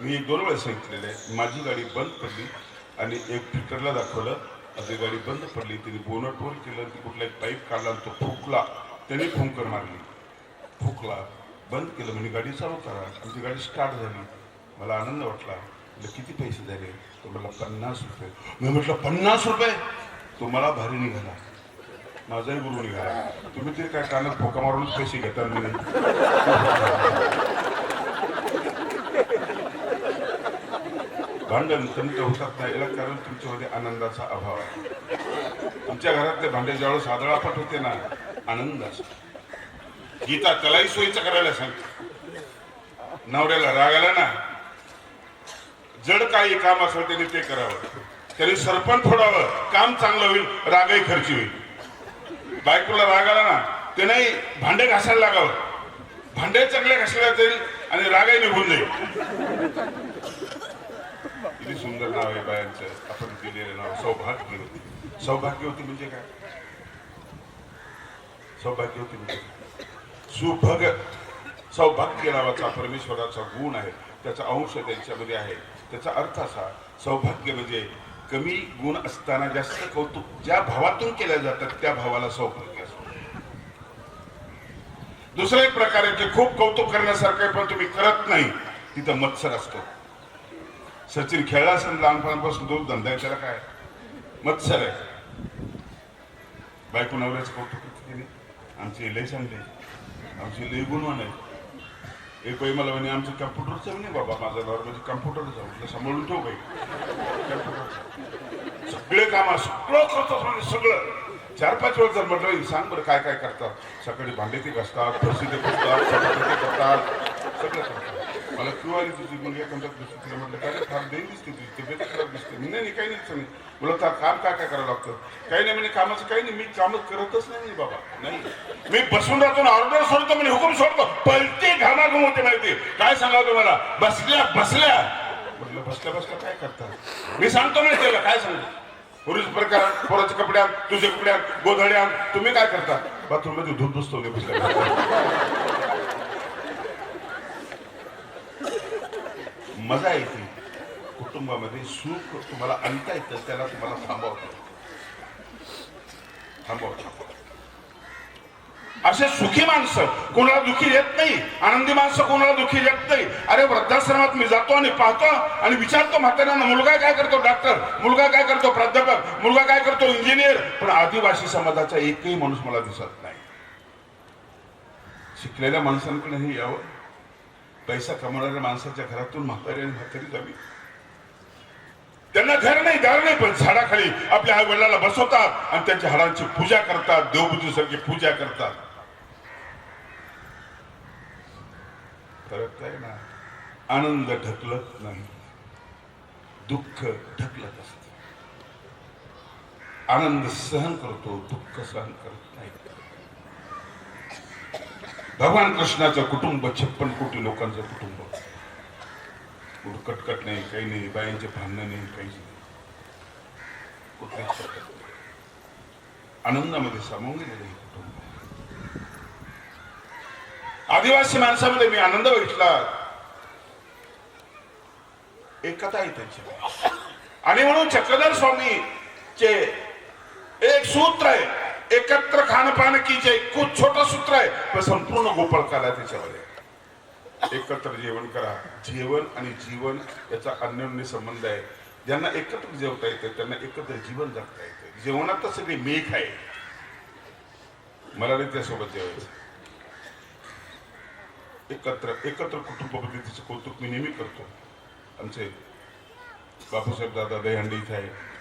मी एक दोन वेळेस सांगितलेलं आहे. माझी गाडी बंद पडली आणि एक फिल्टरला दाखवलं. आणि गाडी बंद पडली. तिने बोनटवर केलं. ती कुठला एक पाईप काढला आणि तो फुकला. त्याने फुंकर मारली. फुकला. बंद केलं म्हणजे गाडी चालू करा. आमची गाडी स्टार्ट झाली. मला आनंद वाटला. म्हटलं किती पैसे झाले? तो मला पन्नास रुपये. मी म्हटलं पन्नास रुपये? तो मला भारी निघाला. माझाही गुरु निघाला. तुम्ही ते काय कानात फोका मारूनच पैसे घेता मी भांडण कमी होतात नाही याला कारण तुमच्यामध्ये आनंदाचा अभाव आहे. तुमच्या घरातले भांडे ज्यावेळेस सादळापट होते ना आनंदाचा. गीता त्यालाही सोयीचं करायला सांगते. नवऱ्याला राग आला ना जड काही काम असेल त्याने ते करावं. त्याने सरपण फोडावं काम चांगलं होईल रागही खर्ची होईल. बायकोला राग आला ना त्याने भांडे घासायला लागावं. भांडे चांगले घासल्या जाईल आणि रागही निघून जाईल. किती सुंदर नाव आहे बायांचं. आपण दिलेलं नाव सौभाग्यवती सौभाग्यवती म्हणजे काय? सौभाग्यवती म्हणजे सुभग. सौभाग्य नावाचा परमेश्वराचा गुण आहे. त्याचा अंश त्यांच्यामध्ये आहे. त्याचा अर्थ असा सौभाग्य म्हणजे कमी गुण असताना जास्त कौतुक. ज्या भावातून केल्या जातात त्या भावाला सौभाग्य असतो. दुसरा एक प्रकार आहे की खूप कौतुक करण्यासारखं आहे पण तुम्ही करत नाही तिथं मत्सर असतो. सचिन खेळला असेल लहानपणापासून दोन धंदा आहे त्याला काय? मत्सर आहे. बायको नवऱ्याचं कौतुक करते नाही? आमची लय चांगली आमची लय गुणवान आहे एक बाई मला म्हणे आमचं कम्प्युटरचं नाही बाबा माझा नवर म्हणजे कम्प्युटरच म्हटलं सांभाळून ठेव बाई. सगळे काम सगळं करतात म्हणजे सगळं. चार पाच वेळ जर म्हटलं सांग बरं काय काय करतात? सकाळी भांडे ते घासतात फरशी ते पुसतात करतात. सगळं करतात. मला किंवा तुझी मुलगी एखाद्या दिसते तिला म्हटलं काय फार देई दिसते तुझी तब्येत खराब दिसते मी नाही नाही, काही नाही सांगितलं बोला तर काम काय काय करावं लागतं काही नाही म्हणे कामाचं काही नाही मी कामं करतच नाही म्हणे बाबा नाही मी बसून राहतो ना ऑर्डर सोडतो म्हणजे हुकूम सोडतो पलटी घामाघूम होते माहिती काय सांगावं तुम्हाला बसल्या बसल्या म्हटलं बसल्या बसल्या काय करता मी सांगतो नाही त्याला काय सांगतो पुरुष प्रकार पोराचे कपडे आण तुझे कपडे गोधड्या तुम्ही काय करता बाथरूममध्ये धुत बसतो ते बसल्या मजा येते. कुटुंबामध्ये सुख तुम्हाला आणता येतं त्याला तुम्हाला थांबवतं थांबव असे सुखी माणसं कोणाला दुखी येत नाही आनंदी माणसं कोणाला दुखी येत नाही. अरे वृद्धाश्रमात मी जातो आणि पाहतो आणि विचारतो म्हाताऱ्यांना मुलगा काय करतो डॉक्टर मुलगा काय करतो प्राध्यापक? मुलगा काय करतो इंजिनियर पण आदिवासी समाजाचा एकही माणूस मला दिसत नाही. शिकलेल्या माणसांकडे हे यावं. पैसा कमवणाऱ्या माणसाच्या घरातून म्हातारी म्हातारी जावी. त्यांना घर नाही दार नाही पण झाडाखाली आपल्या आई वडिलाला बसवतात आणि त्यांच्या हाडांची पूजा करतात देवपूजेसारखी पूजा करतात. फरक काय ना? आनंद ढकलत नाही. दुःख ढकलत असत. आनंद सहन करतो दुःख सहन करतो. भगवान कृष्णाचं कुटुंब छप्पन कोटी लोकांचं कुटुंब. कुठं कटकट नाही काही नाही बायांचे भांडणं नाही काही नाही. कुठल्याच आनंदामध्ये सामावून गेलेलं कुटुंब. आदिवासी माणसामध्ये मी आनंद बघितला. एकता आहे त्यांची. आणि म्हणून चक्रधर स्वामीचे एक सूत्र आहे. एकत्र खानपान की जे खूप छोट सूत्र आहे पण संपूर्ण गोपाळकाला त्याच्यामध्ये एकत्र जेवण करा. जेवण आणि जीवन याचा अन्योन्य संबंध आहे. ज्यांना एकत्र जेवता येतं त्यांना एकत्र जीवन जगता येतं. जेवणात तर सगळी मेघ आहे. मला नाही त्यासोबत जेवायचं. एकत्र एकत्र कुटुंब पद्धतीचं कौतुक मी नेहमी करतो. आमचे बापूसाहेब दादा दहीहंडी इथे आहे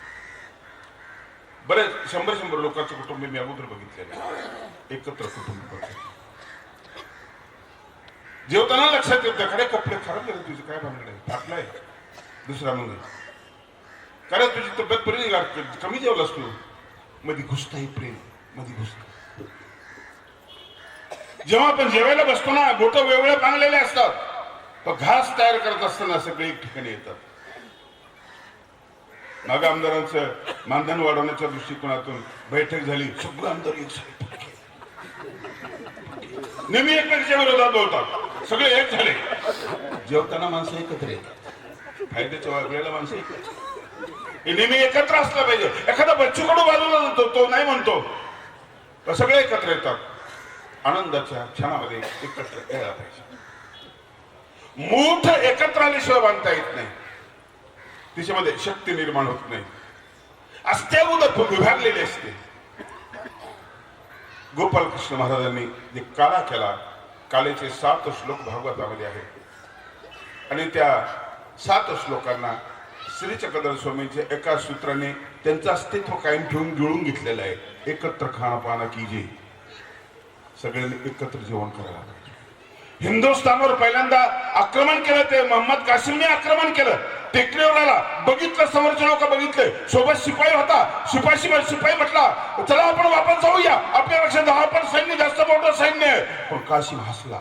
बरेच शंभर शंभर लोकांचं कुटुंब मी अगोदर बघितलेलं एकत्र कुटुंब जेवताना लक्षात येतं खरे कपडे खराब झाले तुझे काय भानगड आहे? फाटलाय. दुसरा मुलगा कारण तुझी तब्येत बरी नाही कमी जेवलास तू. मध्ये घुसताही प्रेममध्ये घुसत जेव्हा आपण जेवायला बसतो ना बोट वेगवेगळ्या बांधलेले असतात. घास तयार करत असताना सगळे एक ठिकाणी येतात. माग आमदारांचं मानधन वाढवण्याच्या दृष्टिकोनातून बैठक झाली. सगळं आमदार एक नेहमी एकमेकांच्या विरोधात बोलतात. सगळे एक झाले. जेवताना माणसं एकत्र येतात. फायद्याच्या वेळेला माणसं एकत्र. हे नेहमी एकत्र असलं पाहिजे. एखादा बच्चू कडू बाजूला जातो तो नाही म्हणतो. तर सगळे एकत्र येतात. आनंदाच्या क्षणामध्ये एकत्र यायला पाहिजे. मूठ एकत्र आल्याशिवाय बांधता येत नाही. तिच्यामध्ये शक्ती निर्माण होत नाही. अस्त्यागोदर विभागलेली असते. गोपालकृष्ण महाराजांनी जे काला केला कालेचे सात श्लोक भागवतामध्ये आहेत. आणि त्या सात श्लोकांना श्री चक्रधर स्वामींच्या एका सूत्राने त्यांचं अस्तित्व कायम ठेवून गिळून घेतलेलं आहे. एकत्र खाणं की जे? सगळ्यांनी एकत्र जेवण करायला हिंदुस्थानवर पहिल्यांदा आक्रमण केलं ते मोहम्मद कासिमने आक्रमण केलं. टेकडीवर आला बघितलं समोरचे लोक बघितले. सोबत शिपाई होता. शिपाई शिपाई म्हटला चला आपण वापस जाऊया. आपल्यापेक्षा दहा पण सैन्य जास्त मोठं सैन्य आहे. पण कासिम हसला.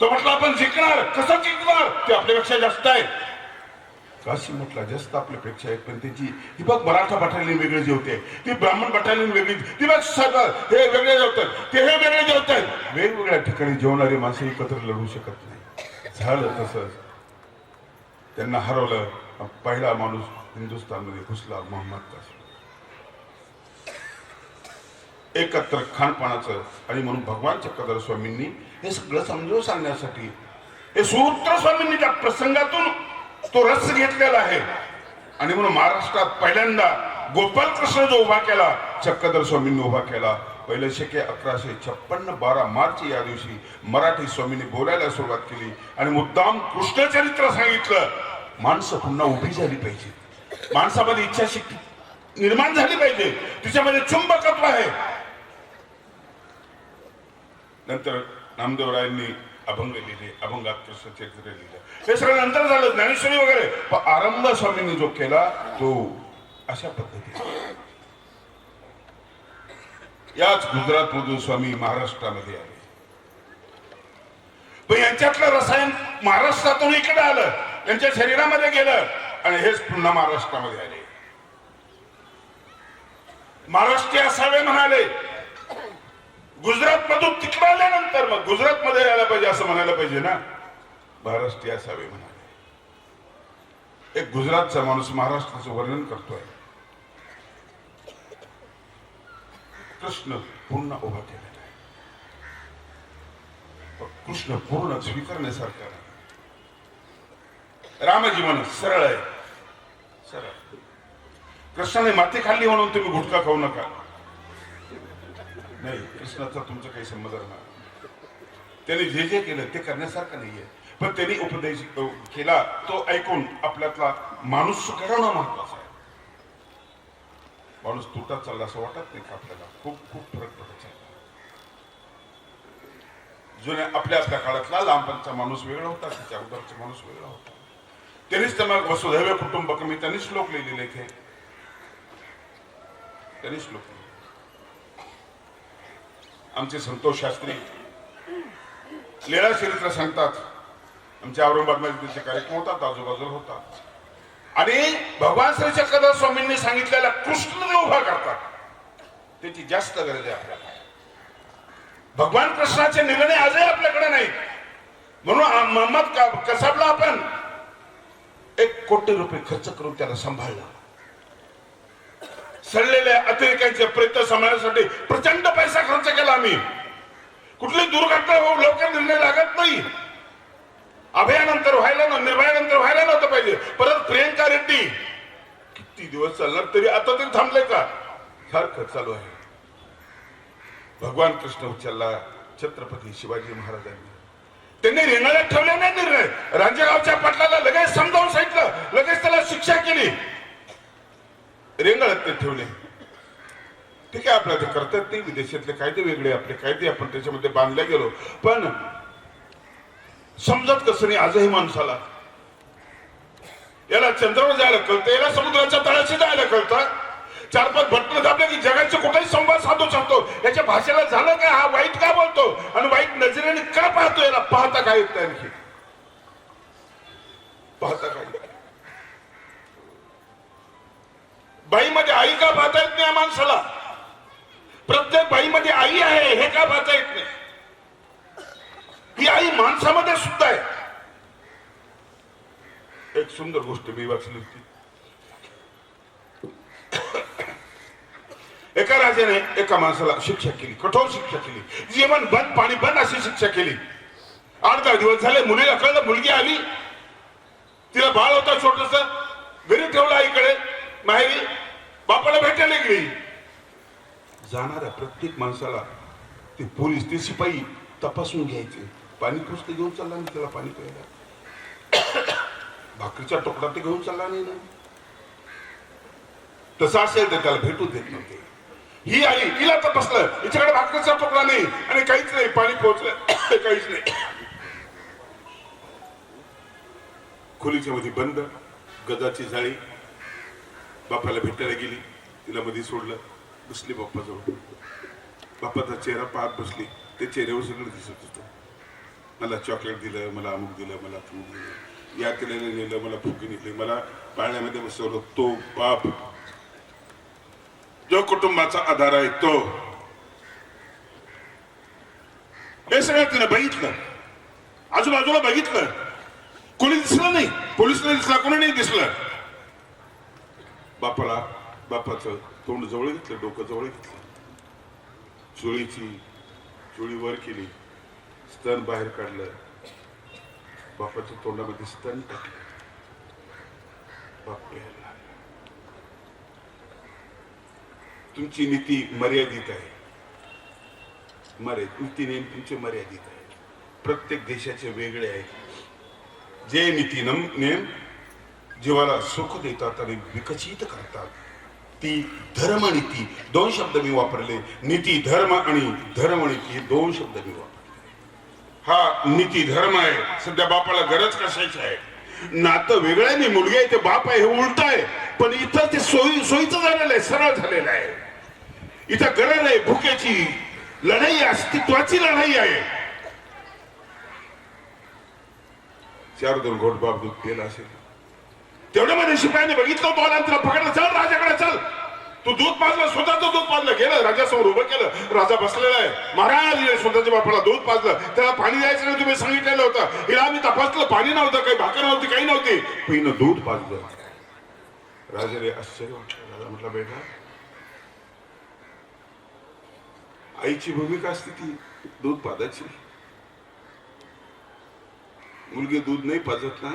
तो म्हटला आपण जिंकणार. कसं जिंकणार? ते आपल्यापेक्षा जास्त आहे. काशी म्हटला जास्त आपल्यापेक्षा आहेत पण त्याची ही बघ मराठा बटालियन वेगळे जेवते. ती ब्राह्मण बटालियन वेगळी ती बघ सगळं हे वेगळे जेवतात. ते हे वेगळे जेवतात. वेगवेगळ्या ठिकाणी जेवणारी माणसं एकत्र लढू शकत नाही. झालं तसंच त्यांना हरवलं. पहिला माणूस हिंदुस्थानमध्ये घुसला मोहम्मद कासिम एकत्र खानपानाचं आणि म्हणून भगवान चक्रधर स्वामींनी हे सगळं समजून सांगण्यासाठी हे सूत्र स्वामींनी त्या प्रसंगातून तो रस घेतलेला आहे. आणि म्हणून महाराष्ट्रात पहिल्यांदा गोपालकृष्ण जो उभा केला चक्रधर स्वामींनी उभा केला. पहिले शके अकराशे छप्पन्न बारा मार्च या दिवशी मराठी स्वामींनी बोलायला सुरुवात केली. आणि मुद्दाम कृष्णचरित्र सांगितलं. माणसं पुन्हा उभी झाली पाहिजे. माणसामध्ये इच्छाशक्ती निर्माण झाली पाहिजे. तिच्यामध्ये चुंबकत्व आहे. नंतर नामदेवरायांनी अभंग लिहिले अभंगात कृष्णचरित्र लिहिलं. हे सगळं नंतर झालं ज्ञानेश्वरी वगैरे. पण आरंभ स्वामींनी जो केला तो अशा पद्धतीने याच गुजरात मधून स्वामी महाराष्ट्रामध्ये आले. पण यांच्यातलं रसायन महाराष्ट्रातून इकडे आलं त्यांच्या शरीरामध्ये गेलं आणि हेच पुन्हा महाराष्ट्रामध्ये आले. महाराष्ट्रीय असावे म्हणाले गुजरात मधून तिकडे आल्यानंतर मग गुजरात मध्ये यायला पाहिजे असं म्हणायला पाहिजे ना? महाराष्ट्रीय असावे म्हणाले एक गुजरातचा माणूस महाराष्ट्राचं वर्णन करतोय. कृष्ण पूर्ण उभा केलेला आहे. पण कृष्ण पूर्ण स्वीकारण्यासारखा नाही. रामजीवन सरळ आहे. सरळ. कृष्णाने माती खाल्ली म्हणून तुम्ही गुटखा खाऊ नका. नाही कृष्णाचा तुमचा काही संबंध नाही. त्याने जे जे केलं ते करण्यासारखं नाहीये. पण त्यांनी उपदेश केला तो ऐकून आपल्यातला माणूस घडवणं महत्वाचं आहे. माणूस तुटत चालला असं वाटत नाही का आपल्याला? खूप खूप फरक पडत चालला. जुन्या आपल्या आपल्या काळातला लांबचा माणूस वेगळा होता त्याच्या अगोदरचा माणूस वेगळा होता. त्यांनीच त्यांना वसुधैव कुटुंबकमी त्यांनी श्लोक लिहिलेले इथे त्यांनी श्लोक लिहिले आमचे संतोष शास्त्री. लीळा चरित्र सांगतात आमच्या औरंगाबादमध्ये त्यांचे कार्यक्रम होतात आजूबाजूला होतात. आणि भगवान श्री चक्रधर स्वामींनी सांगितलेला कृष्ण उभा करतात त्याची जास्त गरज आहे आपल्याला. भगवान कृष्णाचे निर्णय आजही आपल्याकडे नाहीत. म्हणून आ- मोहम्मद का- कसाबला आपण एक कोटी रुपये खर्च करून त्याला सांभाळला. सडलेल्या अतिरेक्यांचे प्रेत सांभाळण्यासाठी प्रचंड पैसा खर्च केला आम्ही. कुठली दुर्घटना होऊ लवकर निर्णय लागत नाही. अभयानंतर व्हायला ना निर्भयानंतर व्हायला नव्हतं पाहिजे. परत प्रियंका रेड्डी. किती दिवस चालणार तरी आता तरी थांबले का? सारखं चालू आहे. भगवान कृष्ण उचलला छत्रपती शिवाजी महाराजांनी. त्यांनी रेणाऱ्यात ठेवले नाही निर्णय. रांजेगावच्या पाटलाला लगेच समजावून सांगितलं. लगेच त्याला शिक्षा केली. रेंगाळत ते ठेवले. ठीक आहे आपल्या ते करतात ते विदेशातले कायदे वेगळे आपले कायदे आपण त्याच्यामध्ये बांधले गेलो. पण समजत कसं नाही आजही माणसाला याला चंद्रावर जायला कळतं याला समुद्राच्या तळाशी जायला कळतं. चार पाच भटकन दाबले की जगाचे कुठेही संवाद साधू शकतो. याच्या भाषेला झालं काय हा वाईट का बोलतो? आणि वाईट नजरेने का पाहतो याला? पाहता काय येत आणखी? पाहता काय? बाईमध्ये आई का पाहता येत नाही या माणसाला? प्रत्येक बाईमध्ये आई आहे हे का पाहता येत नाही? ही आई माणसामध्ये सुद्धा आहे. एक सुंदर गोष्ट मी वाचली होती. एका राजाने एका माणसाला शिक्षा केली कठोर शिक्षा केली. जेवण बंद पाणी बंद अशी शिक्षा केली. आठ दहा दिवस झाले मुलीला कळलं मुलगी आली. तिला बाळ होता छोटस. घरी ठेवला आईकडे. माहेरी बापाला भेटायला गेली. जाणाऱ्या प्रत्येक माणसाला ते पोलीस ते शिपाई तपासून घ्यायचे. पाणी पुस्तक घेऊन चालला नाही त्याला पाणी प्यायला. भाकरीचा तुकडा ते घेऊन चालला नाही ना. तसं असेल तर त्याला भेटू देत नव्हते. ही आई हिला तपासलं. हिच्याकडे भाकरीचा तुकडा नाही आणि काहीच नाही. पाणी पोहोचलं. काहीच नाही. खोलीच्या मध्ये बंद गजाची जाळी बापाला भेटायला गेली तिला मध्ये सोडलं बसली बाप्पाजवळ. बाप्पाचा चेहरा पाहत बसली ते चेहऱ्यावर सगळं दिसत होतं. मला चॉकलेट दिलं मला अमुक दिलं मला तमुक दिलं. या केलेलं नेलं मला फुके नेले मला पाळण्यामध्ये बसवलं. तो बाप जो कुटुंबाचा आधार आहे तो. हे सगळं तिने बघितलं. आजूबाजूला बघितलं. कोणी दिसलं नाही. पोलिसला दिसला कोणी नाही दिसलं. बापाला बापाचं तोंड जवळ घेतलं डोकं जवळ घेतलं. चुळीची चुळी वर केली स्तन बाहेर काढलं. बापाच्या तोंडामध्ये स्तन टाकलं. बाप तुमची नीती मर्यादित आहे. मर्यादित. नीती नेम तुमचे मर्यादित आहे. प्रत्येक देशाचे वेगळे आहेत जे नीती नम नेम जीवाला सुख देतात आणि विकसित करतात. ती धर्मनीती दोन शब्द मी वापरले. नीती धर्म आणि धर्मनीती हे दोन शब्द मी वापरले. हा नीती धर्म आहे. सध्या बापाला गरज कशाची आहे? नातं वेगळं आहे नाही मुलगी आहे ते बाप आहे हे उलट आहे. पण इथं ते सोयी सोयीचं झालेलं आहे सरळ झालेलं आहे. इथं गरज आहे भुकेची लढाई अस्तित्वाची लढाई आहे. चार दोन घोट बाप दूध केला असेल. तेवढ्यामध्ये शिपायाने बघितलं होतं आला तिला पकडलं. चल राजाकडे चल. तू दूध पाजलं स्वतःचं दूध पाजलं. गेलं राजासमोर उभं केलं. राजा बसलेला आहे. महाराज स्वतःच्या बापाला दूध पाजलं. त्याला पाणी द्यायचं नाही तुम्ही सांगितलेलं होतं. हिला आम्ही तपासलं. पाणी नव्हतं काही भाकर नव्हती काही नव्हती. पहिनं दूध पाजलं. राजाने आश्चर्य वाटलं. राजा म्हटलं बेटा आईची भूमिका असते ती दूध पाजायची. मुलगी दूध नाही पाजत ना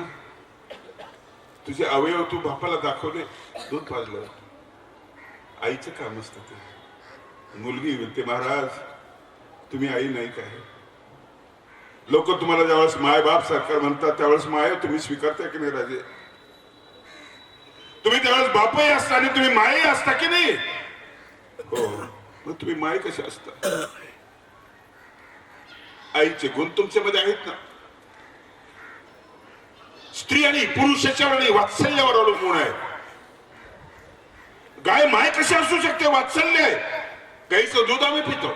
तुझे अवयव तू बापाला दाखवले दूध पाजलं आईचं काम असतं ते. मुलगी म्हणते महाराज तुम्ही आई नाही काय. लोक तुम्हाला ज्यावेळेस माय बाप सरकार म्हणतात त्यावेळेस माय तुम्ही स्वीकारता की नाही राजे? तुम्ही त्यावेळेस बापही असता आणि तुम्ही मायही असता की नाही? हो. मग तुम्ही माय कसे असता? आईचे गुण तुमच्यामध्ये आहेत ना. स्त्री आणि पुरुष याच्यावर आणि वात्सल्यावर अवलंबून आहे. गाय माय कशी असू शकते? वात्सल्य आहे. गाईचं दूध आम्ही पितो.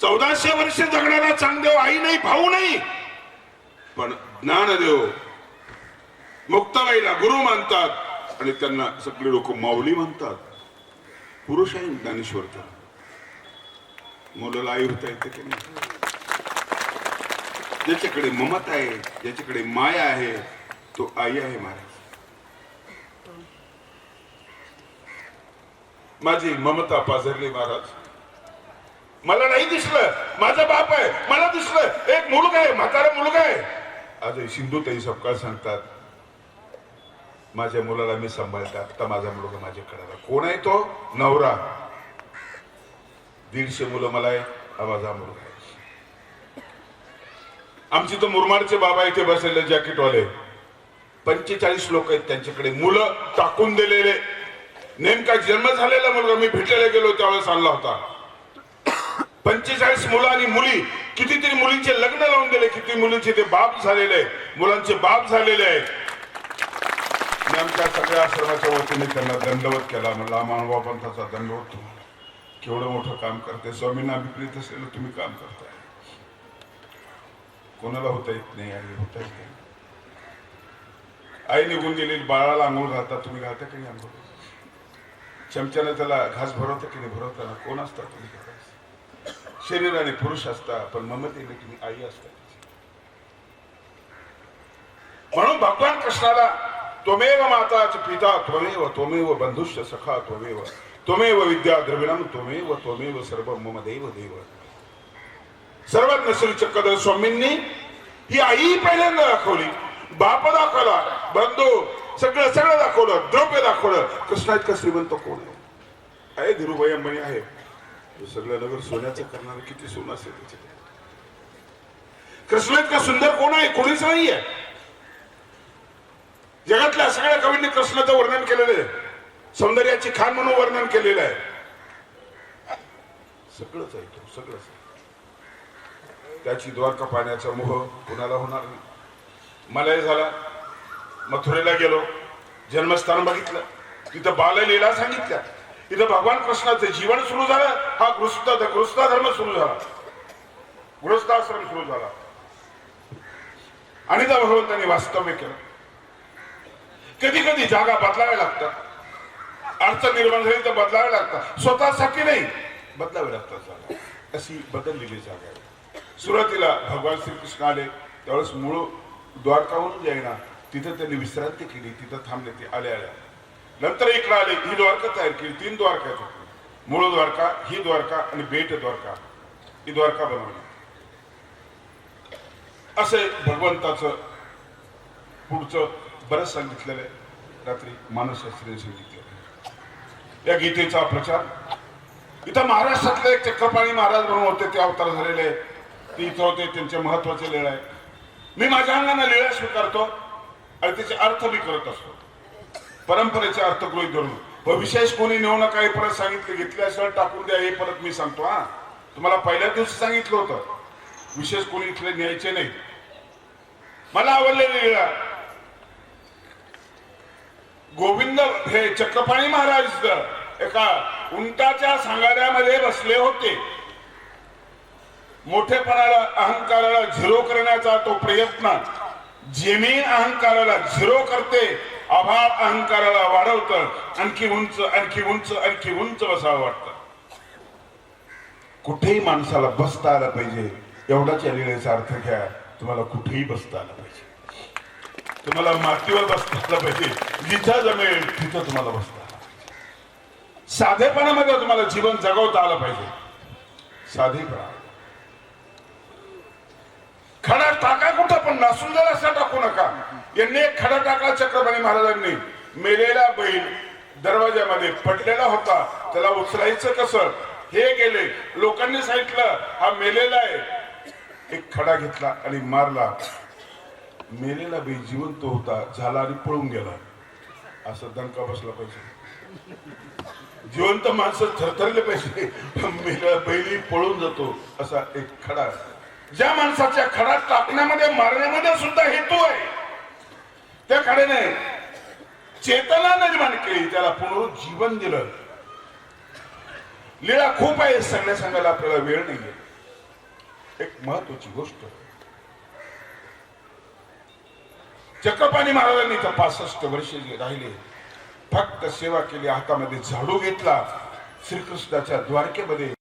चौदाशे वर्ष जगणारा चांगदेव आई नाही भाऊ नाही. पण ज्ञानदेव मुक्ताबाईला गुरु मानतात आणि त्यांना सगळे लोक माऊली म्हणतात पुरुष आहे ज्ञानेश्वर तर. मुलाला आई होता येते की नाही? ज्याच्याकडे ममता आहे ज्याच्याकडे माया आहे तो आई आहे महाराज. माझी ममता पाझरली महाराज. मला नाही दिसलं. माझा बाप आहे. मला दिसलं. एक मुलगा आहे. म्हातारा मुलगा आहे. आज सिंधुताई सपकाळ सांगतात माझ्या मुलाला मी सांभाळते. आता माझा मुलगा माझ्याकडे कोण आहे तो? नवरा. दीडशे मुलं मला आहे. हा माझा मुलगा आहे. आमची तो मुरमाडचे बाबा इथे बसलेले जॅकेटवाले. पंचेचाळीस लोक आहेत त्यांच्याकडे. मुलं टाकून दिलेले. नेमका जन्म झालेला मुलगा मी भेटायला गेलो त्यावेळेस आणला होता. पंचेचाळीस मुलं आणि मुली कितीतरी मुलींचे लग्न लावून दिले किती मुलींचे ते बाप झालेले मुलांचे बाप झालेले आहेत. मी आमच्या सगळ्या आश्रमाच्या वतीने त्यांना दंडवत केला. म्हणला मानवा पंथाचा दंडवत तुम्हाला केवढं मोठं काम करते. स्वामींना अभिप्रेत असेल तुम्ही काम करताय. कोणाला होता येत नाही आई होता येत नाही. आई निघून गेली बाळाला आंघोळ घालता तुम्ही घालता की नाही आंघोळ? चमच्यानं त्याला घास भरवता की नाही भरवताना कोण असता तुम्ही शरीराने पुरुष असता पण ममतेने तुम्ही आई असता. म्हणून भगवान कृष्णाला त्वमेव माताच पिता त्वमेव त्वमेव बंधुश्च सखा त्वमेव त्वमेव विद्या द्रविणम त्वमेव त्वमेव सर्व मम देव देव. सर्वात नसरी चक्रधर स्वामींनी ही आई पहिल्यांदा दाखवली. बाप दाखवला. बंधू सगळं सगळं दाखवलं. द्रव्य दाखवलं. कृष्णा इतका श्रीमंत कोण आहे? आहे धीरुभाई अंबानी आहे. सगळं नगर सोन्याचं करणार किती सोनं असेल त्याच्यात? कृष्ण इतका सुंदर कोण आहे? कोणीच नाही आहे जगातल्या सगळ्या कवींनी कृष्णाचं वर्णन केलेलं आहे. सौंदर्याची खान म्हणून वर्णन केलेलं आहे. सगळंच आहे तो सगळंच आहे. त्याची द्वारका पाण्याचा मोह कुणाला होणार नाही. मलाही झाला. मथुरेला गेलो. जन्मस्थान बघितलं. तिथं बाललीला सांगितल्या तिथं भगवान कृष्णाचं जीवन सुरू झालं. हा गृहस्थ गृस्ता धर्म सुरू झाला. गृहस्थाश्रम सुरू झाला. आणि त्या भगवंतांनी वास्तव्य केलं. कधी कधी जागा बदलाव्या लागतात. अडचण निर्माण झाली तर बदलाव्या लागतात. स्वतःसाठी नाही. बदलावे लागतात. जागा अशी बदललेली जागा आहे. सुरुवातीला भगवान श्रीकृष्ण आले त्यावेळेस मूळ द्वारकाहून जाईना तिथं त्यांनी विश्रांती केली तिथं थांबले ते आले आल्या. नंतर इकडे आले ही द्वारका तयार केली तीन द्वारका मूळ द्वारका ही द्वारका आणि बेट द्वारका. ही द्वारका बनवली. असे भगवंताचं पुढचं बरंच सांगितलेलं आहे. रात्री मानसशास्त्रीने सांगितलं या गीतेचा प्रचार. इथं महाराष्ट्रातले एक चक्रपाणी महाराज म्हणून होते ते अवतार झालेले. ते इथं होते त्यांचे महत्त्वाचे लीळ आहे मी माझ्या अंगाने लीळा स्वीकारतो आणि त्याचे अर्थ मी करत असतो. परंपरेचे अर्थ गृहित धरून. व विशेष कोणी नेऊ नका हे परत सांगितलं असं टाकून द्या हे परत मी सांगतो हा. तुम्हाला पहिल्या दिवशी सांगितलं होतं. विशेष कोणी इथले न्यायचे नाही. मला आवडलेले लीळा. गोविंद हे चक्रपाणी महाराज एका उंटाच्या सांगाड्यामध्ये बसले होते. मोठेपणाला अहंकाराला झिरो करण्याचा तो प्रयत्न जमीन अहंकाराला झिरो करते आभाळ अहंकाराला वाढवतं आणखी उंच आणखी उंच आणखी उंच बसावं वाटत. कुठेही माणसाला बसता आलं पाहिजे एवढाच या लिहिण्याचा अर्थ घ्या तुम्हाला कुठेही बसता आलं पाहिजे. तुम्हाला मातीवर बसता आलं पाहिजे जिथं जमेल तिथं तुम्हाला बसता साधेपणामध्ये तुम्हाला जीवन जगवता आलं पाहिजे. साधेपणा. खडा टाका कुठं पण नासून जर असा टाकू नका. यांनी एक खडा टाकला चक्रपाणी महाराजांनी. मेलेला बैल दरवाजामध्ये पडलेला होता. त्याला उचलायचं कसं? हे गेले. लोकांनी सांगितलं हा मेलेला आहे. एक खडा घेतला आणि मारला. मेलेला बैल जिवंत होता झाला आणि पळून गेला. असं दणका बसला पाहिजे. जिवंत माणसं थरथरले पाहिजे. मेलेला बैली पळून जातो असा एक खडा ज्या माणसाच्या खडा टाकण्यामध्ये मारण्यामध्ये सुद्धा हेतू आहे. त्या खड्याने चेतना निर्माण केली. त्याला पुनरुज्जीवन दिलं. लीळा खूप आहे सगळ्या सांगायला आपल्याला वेळ नाही एक महत्वाची गोष्ट. चक्रपाणी महाराजांनी तर पासष्ट वर्षे राहिले फक्त सेवा केली हातामध्ये झाडू घेतला. श्रीकृष्णाच्या द्वारकेमध्ये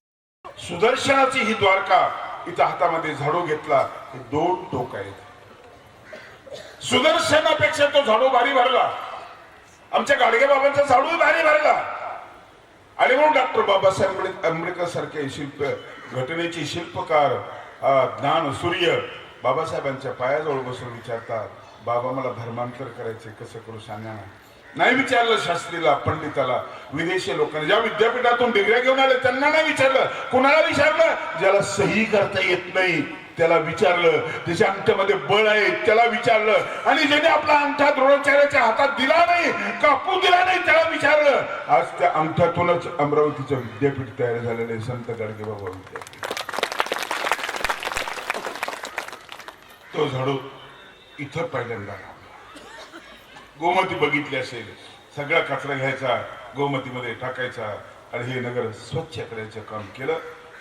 सुदर्शनाची ही द्वारका इथं हातामध्ये झाडू घेतला दोन टोक आहेत. सुदर्शनापेक्षा तो झाडू भारी भरला. आमच्या गाडगे बाबांचा झाडू भारी भरला. आणि म्हणून डॉक्टर बाबासाहेब आंबेडकर सारखे शिल्प घटनेचे शिल्पकार ज्ञान सूर्य बाबासाहेबांच्या पायाजवळ बसून विचारतात बाबा मला धर्मांतर करायचे कसं करू सांगा ना? नाही विचारलं शास्त्रीला पंडिताला विदेशी लोकांना. ज्या विद्यापीठातून डिग्र्या घेऊन आले त्यांना नाही विचारलं. कुणाला विचारलं? ज्याला सही करता येत नाही त्याला विचारलं. त्याच्या अंगठ्यामध्ये बळ आहे त्याला विचारलं. आणि ज्याने आपला अंगठा द्रोणाचार्याच्या हातात दिला नाही कापू दिला नाही त्याला विचारलं. आज त्या अंगठ्यातूनच अमरावतीचं विद्यापीठ तयार झालेलं आहे संत गाडगे बाबा विद्यापीठ. तो झाडू इथं पहिल्यांदा गोमती बघितली असेल सगळा कचरा घ्यायचा गोमतीमध्ये टाकायचा आणि हे नगर स्वच्छ करायचं काम केलं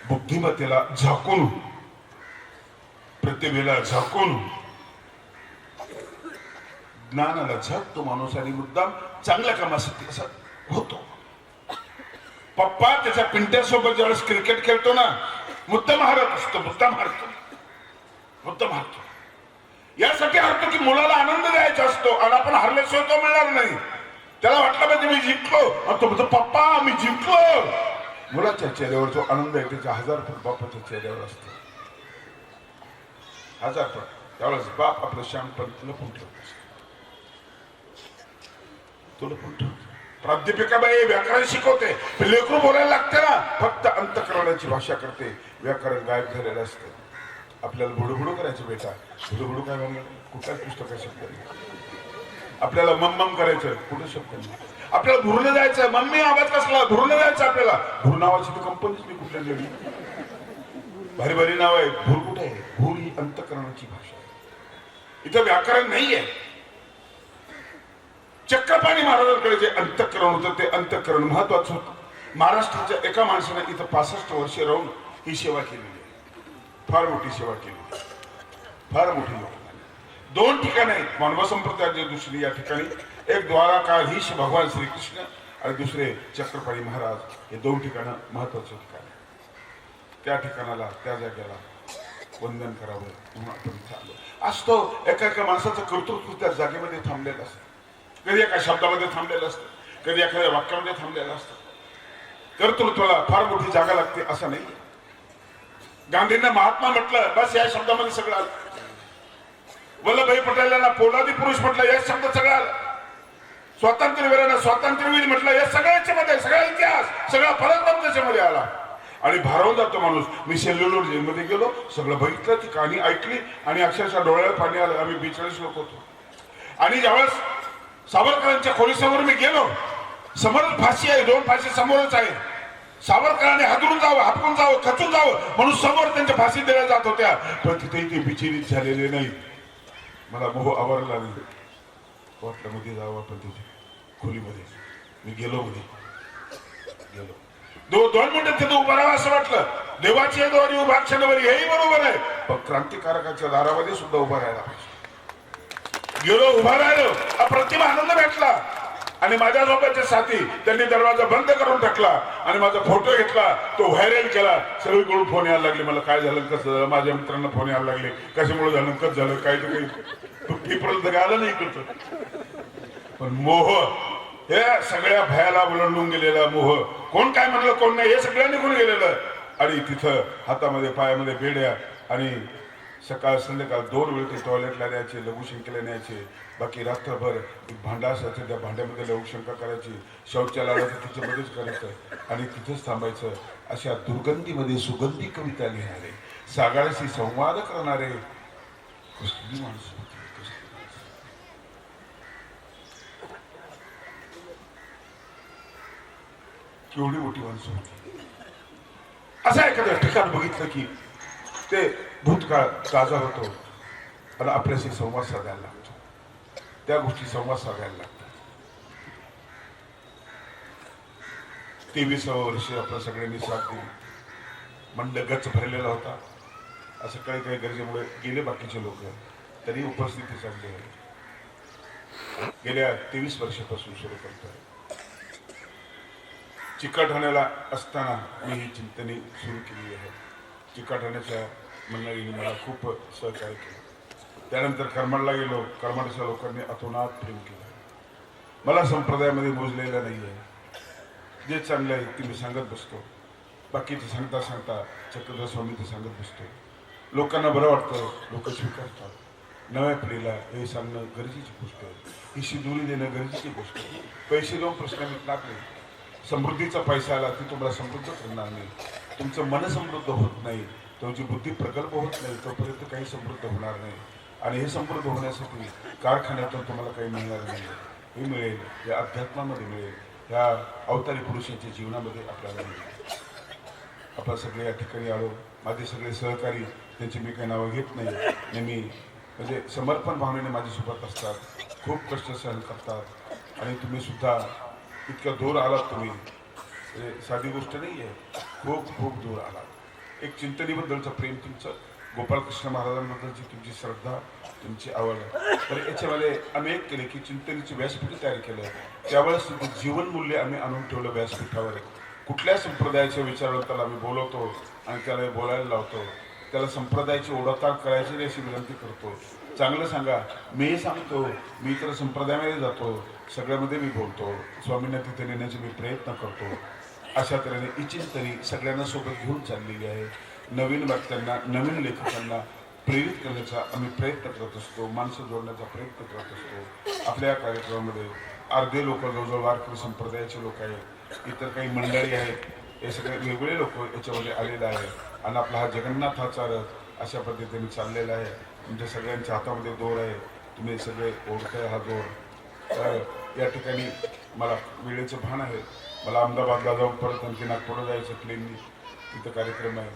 बुद्धिमत्तेला झाकून प्रतिभेला झाकून ज्ञानाला झकतो माणूस आणि मुद्दाम चांगल्या कामासाठी असा होतो. पप्पा त्याच्या पिंट्यासोबत ज्यावेळेस क्रिकेट खेळतो ना मुद्दाम हारत असतो मुद्दाम हारतो मुद्दाम हारतो. यासाठी हरतो की मुलाला आनंद द्यायचा असतो आणि आपण हरल्याशिवाय तो मिळणार नाही. त्याला वाटलं पाहिजे मी जिंकलो. तो म्हणतो पप्पा मी जिंकलो. मुलाच्या चेहऱ्यावर जो आनंद आहे त्याच्या हजार पट बापाच्या चेहऱ्यावर असतो. हजार पट त्यावेळेस बाप आपलं श्यामपण लपून ठेवत. असतो तो लपून ठेवतो. प्राध्यापिकाबाई व्याकरण शिकवते. लेकरू बोलायला लागते ना फक्त अंतकरणाची भाषा करते. व्याकरण गायब झालेलं असतं. आपल्याला बुडबुडू करायचं बेटा. बुडबुडू काय म्हणलं कुठल्याच पुस्तकात शब्द नाही. आपल्याला मम्मम करायचं कुठं शब्द नाही. आपल्याला धुरलं जायचं मम्मी आवाज कसला? धुरलं जायचं आपल्याला. धुर नावाची तर कंपनीच मी कुठल्या लिहिली भारी भारी नाव आहे. भूर कुठे आहे? भूर ही अंतकरणाची भाषा आहे. इथं व्याकरण नाहीये. चक्रपाणी महाराजांकडे जे अंतकरण होतं ते अंतकरण महत्वाचं होतं. महाराष्ट्राच्या एका माणसाने इथं पासष्ट वर्षे राहून ही सेवा केली. फार मोठी सेवा केली फार मोठी लोक दोन ठिकाणी आहेत. मानव संप्रदायाच्या दुसरी या ठिकाणी एक द्वाराकाधीश भगवान श्रीकृष्ण आणि दुसरे चक्रपाळी महाराज हे दोन ठिकाणं महत्वाचं ठिकाण आहे. त्या ठिकाणाला त्या जागेला वंदन करावं म्हणून आपण इथं असतो एका एका माणसाचं कर्तृत्व त्या जागेमध्ये थांबलेलं असतं. कधी एका शब्दामध्ये थांबलेलं असतं. कधी एखाद्या वाक्यामध्ये थांबलेलं असतं. कर्तृत्वाला फार मोठी जागा लागते असं नाही. गांधींना महात्मा म्हटलं बस या शब्दामध्ये सगळं आलं. वल्लभभाई पटेलांना पोलादी पुरुष म्हटलं या शब्द सगळं आलं. स्वातंत्र्यवीरांना स्वातंत्र्यवीर म्हटलं या सगळ्याच्या मध्ये सगळा इतिहास सगळा फलक त्याच्यामध्ये आला. आणि भारावून जातो माणूस मी सेल्युलर जेलमध्ये गेलो सगळं बघितलं ती कहाणी ऐकली आणि अक्षरशः डोळ्याला पाणी आलं आम्ही बेचाळीस लोक होतो. आणि ज्यावेळेस सावरकरांच्या खोलीसमोर मी गेलो समोरच फाशी आहे दोन फाशी समोरच आहे. सावरकरांनी हादरून जावं हापकून जावं खचून जावं म्हणून समोर त्यांच्या फाशी दिल्या जात होत्या. पण तिथे ते विचलित झालेले नाही. मला मोह आवरला नाही. वाटलं मध्ये जावं आपण तिथे खोलीमध्ये. मी गेलो मध्ये गेलो. दो दोन मिनिटं तिथे उभं राहावं असं वाटलं. देवाची द्वारी उभा क्षणवरी हेही बरोबर आहे. पण क्रांतिकारकाच्या दारामध्ये सुद्धा उभा राहायला पाहिजे. गेलो उभा राहिलो. अप्रतिम आनंद भेटला. आणि माझ्या सोबतचे साथी त्यांनी दरवाजा बंद करून टाकला आणि माझा फोटो घेतला तो व्हायरल केला. सगळीकडून फोन यायला लागले. मला काय झालं कसं झालं? माझ्या मित्रांना फोन यायला लागले. कशामुळे झालं कसं झालं? काय तर काही पर्यंत आलं नाही इकडचं. पण मोह हे सगळ्या भयाला ओलांडून गेलेला मोह. कोण काय म्हणलं कोण नाही हे सगळ्या निघून गेलेलं. आणि तिथं हातामध्ये पायामध्ये बेड्या आणि सकाळ संध्याकाळ दोन वेळ ते टॉयलेटला न्यायचे लघुशंकेला न्यायचे. बाकी रात्रभर भांडा असायचं त्या भांड्यामध्ये लघुशंका करायची. शौचालयाला तिच्यामध्येच करायचं. आणि तिथंच थांबायचं. अशा दुर्गंधीमध्ये सुगंधी कविता लिहिणारे सागाळ्याशी संवाद करणारे कसली माणसं होती, कसली माणसं. केवढी मोठी माणसं होती. असं एखादं ठिकाण बघितलं की ते भूतकाळ ताजा होतो. आणि आपल्याशी संवाद साधायला लागतो. त्या गोष्टी संवाद साधायला लागतात. तेविसावं वर्ष आपल्या सगळ्यांनी साथ दिली मंडळ गच भरलेला होता. असं काही काही गरजेमुळे गेले बाकीचे लोक. तरी उपस्थिती चांगली आहे. गेल्या तेवीस वर्षापासून सुरू करतोय चिकलठाण्याला असताना मी ही चिंतनी सुरू केली आहे. चिकलठाण्याच्या मंडळीने मला खूप सहकार्य केलं. त्यानंतर करमाडला गेलो करमाडच्या लोकांनी अतोनात प्रेम केलं. मला संप्रदायामध्ये मोजलेलं नाही आहे जे चांगलं आहे ते मी सांगत बसतो. बाकीचे सांगता सांगता चक्रधर स्वामी ते सांगत बसतो. लोकांना बरं वाटतं लोक स्वीकारतात. नव्या पिढीला हे सांगणं गरजेची गोष्ट आहे. ही शिदोरी देणं गरजेची गोष्ट आहे. पैसे देऊन प्रश्न मिटणार नाही समृद्धीचा पैसा आला ती तुम्हाला समृद्ध करणार नाही. तुमचं मन समृद्ध होत नाही तुमची बुद्धी प्रकल्प होत नाही तोपर्यंत काही समृद्ध होणार नाही. आणि हे समृद्ध होण्यासाठी कारखान्यातून तुम्हाला काही मिळणार नाही. हे मिळेल या अध्यात्मामध्ये मिळेल ह्या अवतारी पुरुषांच्या जीवनामध्ये आपल्याला मिळेल. आपण सगळे या ठिकाणी आलो माझे सगळे सहकारी त्यांची मी काही नावं घेत नाही नेहमी म्हणजे समर्पण भावनेने माझ्यासोबत असतात खूप कष्ट सहन करतात. आणि तुम्ही सुद्धा इतक्या दूर आलात तुम्ही. म्हणजे साधी गोष्ट नाही आहे खूप खूप दूर आला. एक चिंतनेबद्दलचं प्रेम तुमचं गोपालकृष्ण महाराजांबद्दलची तुमची श्रद्धा तुमची आवड. तर याच्यामध्ये आम्ही एक केले की चिंतनेची व्यासपीठ तयार केलं. त्यावेळेस जीवनमूल्य आम्ही आणून ठेवलं व्यासपीठावर. कुठल्या संप्रदायाच्या विचारवंताला आम्ही बोलवतो आणि त्याला बोलायला लावतो. त्याला संप्रदायाची ओळखताळ करायची नाही अशी विनंती करतो. चांगलं सांगा. मी सांगतो. मी तर संप्रदायामध्ये जातो. सगळ्यामध्ये मी बोलतो. स्वामींना तिथे नेण्याचे मी प्रयत्न करतो. अशा तऱ्हेने इचिंत तरी सगळ्यांना सोबत घेऊन चाललेली आहे. नवीन वाक्यांना नवीन लेखकांना प्रेरित करण्याचा आम्ही प्रयत्न करत असतो माणसं जोडण्याचा प्रयत्न करत असतो. आपल्या या कार्यक्रमामध्ये अर्धे लोक जवळजवळ वारकरी संप्रदायाचे लोक आहेत इतर काही मंडळी आहेत हे सगळे वेगवेगळे लोक याच्यामध्ये आलेले आहे आणि आपला हा जगन्नाथाचा रथ अशा पद्धतीने चाललेला आहे. तुमच्या सगळ्यांच्या हातामध्ये दोर आहे. तुम्ही सगळे ओढताय हा दोर. या ठिकाणी मला वेळेचं भान आहे. मला अहमदाबादला जाऊन परत आणखी नागपूरला जायचं प्लेननी तिथं कार्यक्रम आहे.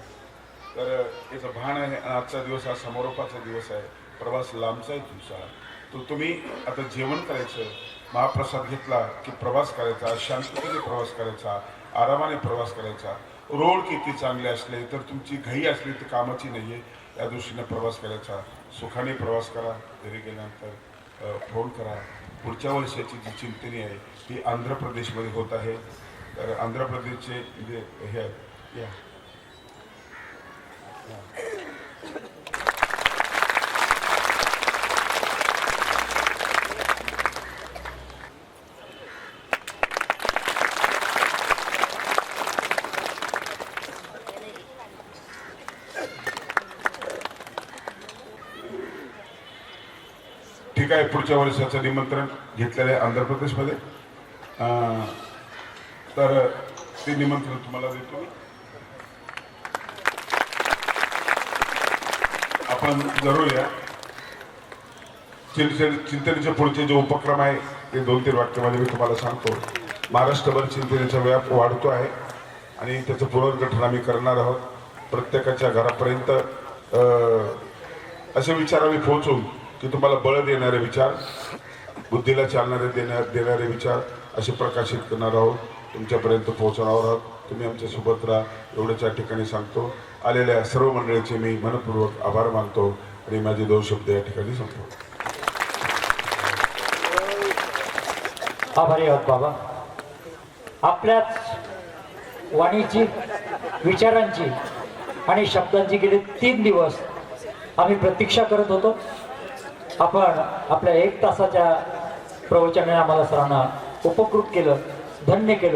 तर याचं भान आहे आजचा दिवस हा समारोपाचा दिवस आहे. प्रवास लांबचा आहे तुमचा. तो तुम्ही आता जेवण करायचं महाप्रसाद घेतला की प्रवास करायचा शांततेने प्रवास करायचा आरामाने प्रवास करायचा. रोड किती चांगले असले तर तुमची घाई असली तर कामाची नाही आहे या दृष्टीने प्रवास करायचा. सुखाने प्रवास करा. घरी गेल्यानंतर फोन करा. पुढच्या वर्षाची जी चिंतनी आहे ती आंध्र प्रदेशमध्ये होत आहे. तर आंध्र प्रदेशचे जे हे आहेत या. काय पुढच्या वर्षाचं निमंत्रण घेतलेलं आहे आंध्र प्रदेशमध्ये तर ते निमंत्रण तुम्हाला देतो मी. आपण जरूर या चिंतन चिंतनेचे पुढचे जे उपक्रम आहे ते दोन तीन वाक्यामध्ये मी तुम्हाला सांगतो. महाराष्ट्रभर चिंतनेचा व्याप वाढतो आहे आणि त्याचं पुनर्गठन आम्ही करणार आहोत. प्रत्येकाच्या घरापर्यंत असे विचार आम्ही पोहोचवून की तुम्हाला बळ देणारे विचार बुद्धीला चालणारे देण्या देणारे विचार असे प्रकाशित करणार आहोत. तुमच्यापर्यंत पोहोचणार आहोत. तुम्ही आमच्या सुभद्रा राहा. एवढंच या ठिकाणी सांगतो. आलेल्या सर्व मंडळीचे मी मनपूर्वक आभार मानतो आणि माझे दोन शब्द या ठिकाणी सांगतो आभारी आहोत बाबा. आपल्याच वाणीची विचारांची आणि शब्दांची गेले तीन दिवस आम्ही प्रतीक्षा करत होतो. आपण आपल्या एक तासाच्या प्रवचनाने आम्हाला सरांना उपकृत केलं धन्य केलं.